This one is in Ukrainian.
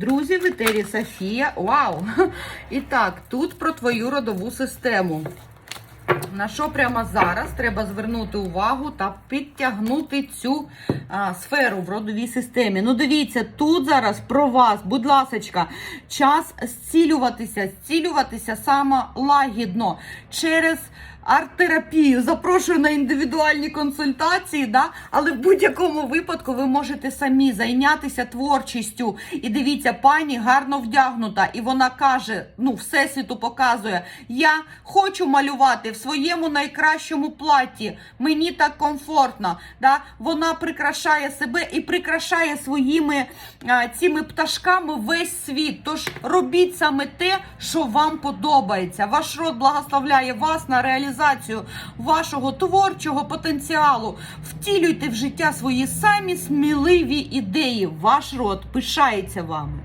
Друзі, в етері Софія. Вау! І так, тут про твою родову систему. На що прямо зараз треба звернути увагу та підтягнути цю а, сферу в родовій системі. Ну, дивіться, тут зараз про вас, будь ласочка, час зцілюватися, зцілюватися саме лагідно через арт-терапію. Запрошую на індивідуальні консультації, да? але в будь-якому випадку ви можете самі зайнятися творчістю. І дивіться, пані гарно вдягнута, і вона каже: ну, всесвіту показує: Я хочу малювати в своєму найкращому платі. Мені так комфортно. Да? Вона прикрашає себе і прикрашає своїми а, цими пташками весь світ. Тож робіть саме те, що вам подобається. Ваш род благословляє вас на реалізацію вашого творчого потенціалу. Втілюйте в життя свої самі сміливі ідеї. Ваш род пишається вами.